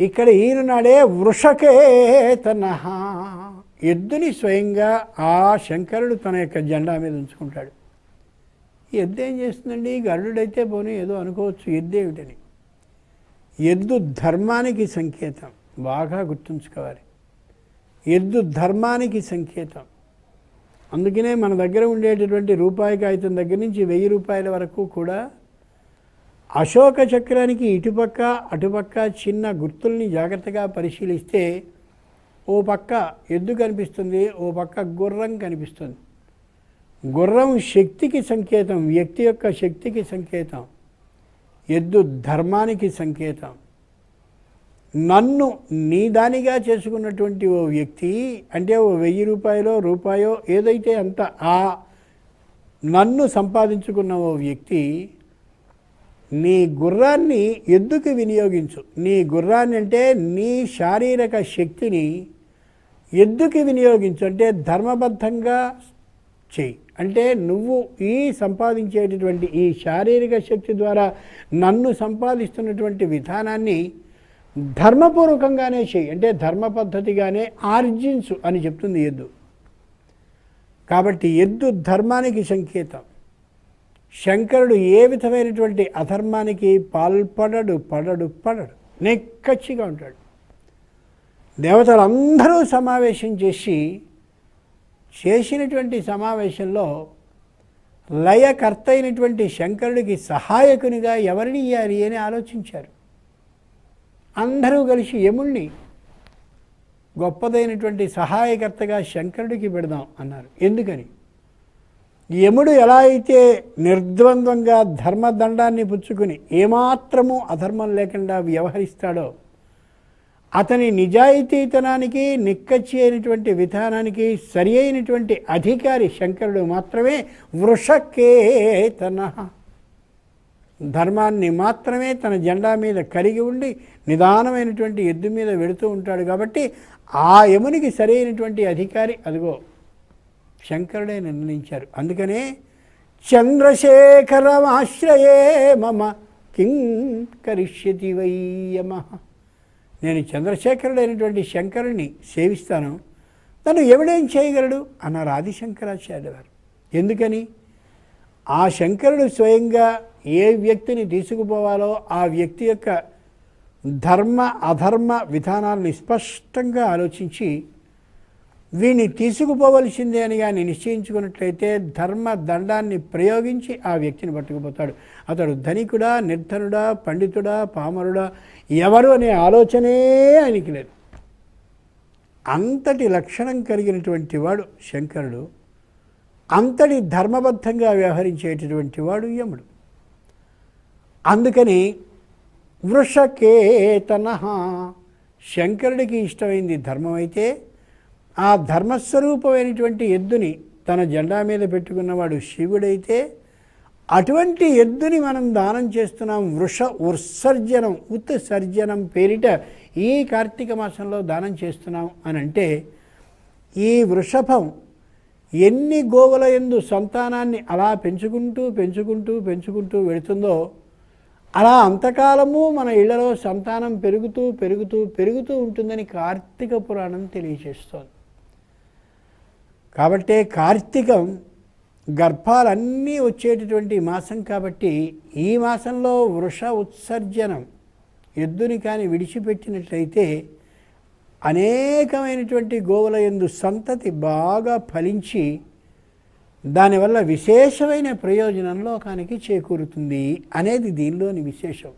ఇక్కడ ఈయననాడే వృషకేతన. ఎద్దుని స్వయంగా ఆ శంకరుడు తన యొక్క జెండా మీద ఉంచుకుంటాడు. ఎద్దు ఏం చేస్తుందండి? గరుడైతే పోనీ ఏదో అనుకోవచ్చు ఎద్దేమిటని ఎద్దు ధర్మానికి సంకేతం బాగా గుర్తుంచుకోవాలి. ఎద్దు ధర్మానికి సంకేతం. అందుకనే మన దగ్గర ఉండేటటువంటి రూపాయి కాగితం దగ్గర నుంచి వెయ్యి రూపాయల వరకు కూడా అశోక చక్రానికి ఇటుపక్క అటుపక్క చిన్న గుర్తుల్ని జాగ్రత్తగా పరిశీలిస్తే ఓ పక్క ఎద్దు కనిపిస్తుంది ఓ పక్క గుర్రం కనిపిస్తుంది. గుర్రం శక్తికి సంకేతం వ్యక్తి యొక్క శక్తికి సంకేతం ఎద్దు ధర్మానికి సంకేతం. నన్ను నీ దానిగా చేసుకున్నటువంటి ఓ వ్యక్తి అంటే ఓ వెయ్యి రూపాయలో రూపాయో ఏదైతే అంత ఆ నన్ను సంపాదించుకున్న ఓ వ్యక్తి నీ గుర్రాన్ని ఎద్దుకి వినియోగించు? నీ గుర్రాన్ని అంటే నీ శారీరక శక్తిని ఎద్దుకి వినియోగించు? అంటే ధర్మబద్ధంగా చెయ్యి. అంటే నువ్వు ఈ సంపాదించేటటువంటి ఈ శారీరక శక్తి ద్వారా నన్ను సంపాదిస్తున్నటువంటి విధానాన్ని ధర్మపూర్వకంగానే చెయ్యి. అంటే ధర్మ పద్ధతిగానే ఆర్జించు అని చెప్తుంది ఎద్దు. కాబట్టి ఎద్దు ధర్మానికి సంకేతం. శంకరుడు ఏ విధమైనటువంటి అధర్మానికి పాల్పడడు పడడు పడడు. నెక్కచ్చిగా ఉంటాడు. దేవతలందరూ సమావేశం చేసి చేసినటువంటి సమావేశంలో లయకర్త అయినటువంటి శంకరుడికి సహాయకునిగా ఎవరిని ఇయ్యాలి అని ఆలోచించారు. అందరూ కలిసి యముణ్ణి గొప్పదైనటువంటి సహాయకర్తగా శంకరుడికి పెడదాం అన్నారు. ఎందుకని? యముడు ఎలా అయితే నిర్ద్వంద్వంగా ధర్మదండాన్ని పుచ్చుకుని ఏమాత్రము అధర్మం లేకుండా వ్యవహరిస్తాడో అతని నిజాయితీతనానికి నిక్కచ్చి అయినటువంటి విధానానికి సరి అయినటువంటి అధికారి శంకరుడు మాత్రమే వృషకేతన. ధర్మాన్ని మాత్రమే తన జెండా మీద కలిగి ఉండి నిదానమైనటువంటి ఎద్దు మీద వెళుతూ ఉంటాడు కాబట్టి ఆ యమునికి సరైనటువంటి అధికారి అదిగో శంకరుడే నిర్ణయించారు. అందుకనే చంద్రశేఖరమాశ్రయే మమ కిం కరిష్యతి వయ్యమ నేను చంద్రశేఖరుడైనటువంటి శంకరుని సేవిస్తాను. తను ఎవడేం చేయగలడు? అన్నారు ఆదిశంకరాచార్య వారు ఎందుకని? ఆ శంకరుడు స్వయంగా ఏ వ్యక్తిని తీసుకుపోవాలో ఆ వ్యక్తి యొక్క ధర్మ అధర్మ విధానాలను స్పష్టంగా ఆలోచించి వీడిని తీసుకుపోవలసిందే అని కానీ నిశ్చయించుకున్నట్లయితే ధర్మ దండాన్ని ప్రయోగించి ఆ వ్యక్తిని పట్టుకుపోతాడు. అతడు ధనికుడా నిర్ధనుడా పండితుడా పామరుడా ఎవరు అనే ఆలోచనే ఆయనకి లేదు. అంతటి లక్షణం కలిగినటువంటి వాడు శంకరుడు. అంతటి ధర్మబద్ధంగా వ్యవహరించేటటువంటి వాడు యముడు. అందుకని వృషకేతన శంకరుడికి ఇష్టమైంది ధర్మం అయితే ఆ ధర్మస్వరూపమైనటువంటి ఎద్దుని తన జెండా మీద పెట్టుకున్నవాడు శివుడైతే అటువంటి ఎద్దుని మనం దానం చేస్తున్నాం. వృష ఉత్సర్జనం ఉత్సర్జనం పేరిట ఈ కార్తీక మాసంలో దానం చేస్తున్నాం అని అంటే ఈ వృషభం ఎన్ని గోవుల ఎందు సంతానాన్ని అలా పెంచుకుంటూ పెంచుకుంటూ పెంచుకుంటూ వెళుతుందో అలా అంతకాలము మన ఇళ్ళలో సంతానం పెరుగుతూ పెరుగుతూ పెరుగుతూ ఉంటుందని కార్తీక పురాణం తెలియజేస్తోంది కాబట్టే కార్తీకం గర్భాలన్నీ వచ్చేటటువంటి మాసం కాబట్టి ఈ మాసంలో వృష ఉత్సర్జనం ఎద్దుని కానీ విడిచిపెట్టినట్లయితే అనేకమైనటువంటి గోవుల ఎందు సంతతి బాగా ఫలించి దానివల్ల విశేషమైన ప్రయోజనం లోకానికి చేకూరుతుంది అనేది దీనిలోని విశేషం.